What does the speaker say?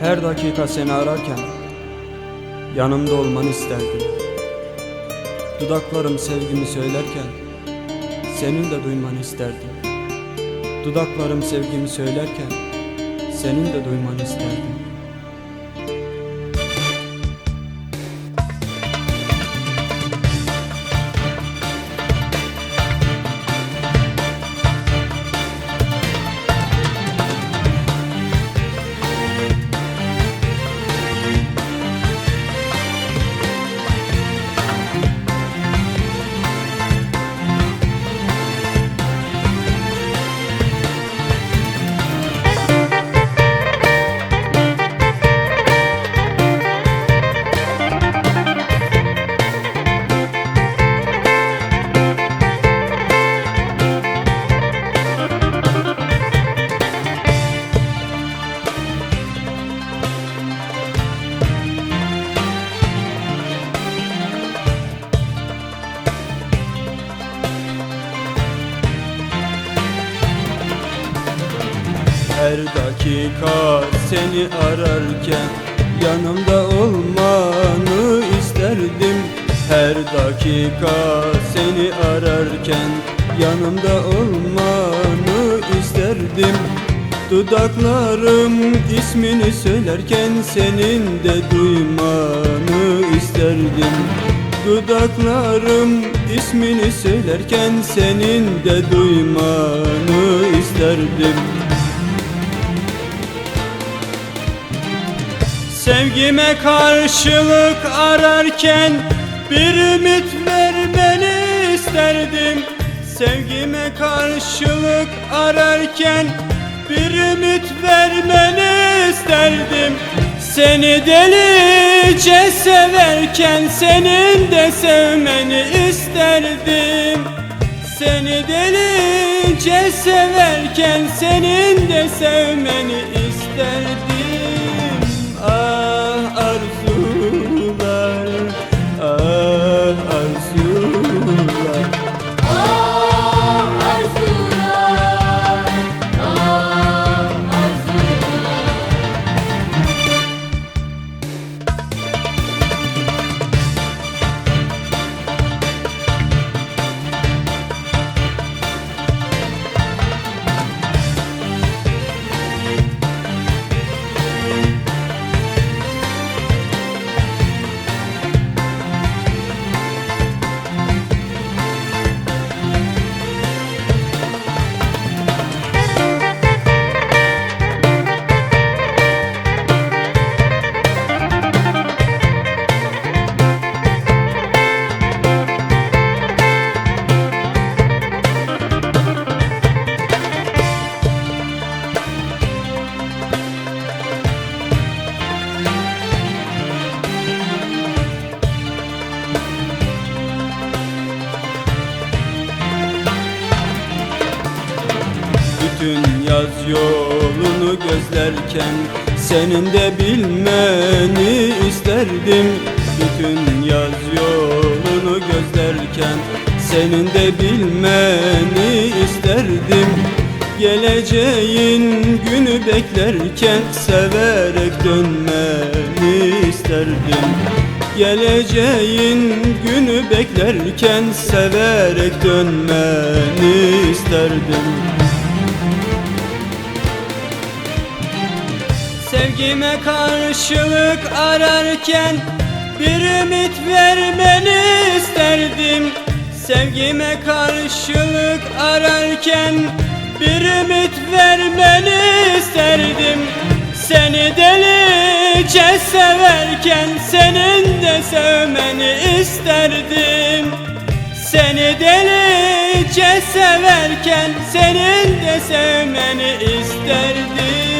Her dakika seni ararken yanımda olmanı isterdim. Dudaklarım sevgimi söylerken senin de duymanı isterdim. Dudaklarım sevgimi söylerken senin de duymanı isterdim. Her dakika seni ararken yanımda olmanı isterdim. Her dakika seni ararken yanımda olmanı isterdim. Dudaklarım ismini söylerken senin de duymanı isterdim. Dudaklarım ismini söylerken senin de duymanı isterdim Sevgime karşılık ararken bir ümit vermeni isterdim. Sevgime karşılık ararken bir ümit vermeni isterdim. Seni delice severken senin de sevmeni isterdim. Seni delice severken senin de sevmeni isterdim yaz yolunu gözlerken Senin de bilmeni isterdim. Bütün yaz yolunu gözlerken Senin de bilmeni isterdim. Geleceğin günü beklerken Severek dönmeni isterdim. Geleceğin günü beklerken Severek dönmeni isterdim Sevgime karşılık ararken bir ümit vermeni isterdim. Sevgime karşılık ararken bir ümit vermeni isterdim. Seni delice severken senin de sevmeni isterdim. Seni delice severken senin de sevmeni isterdim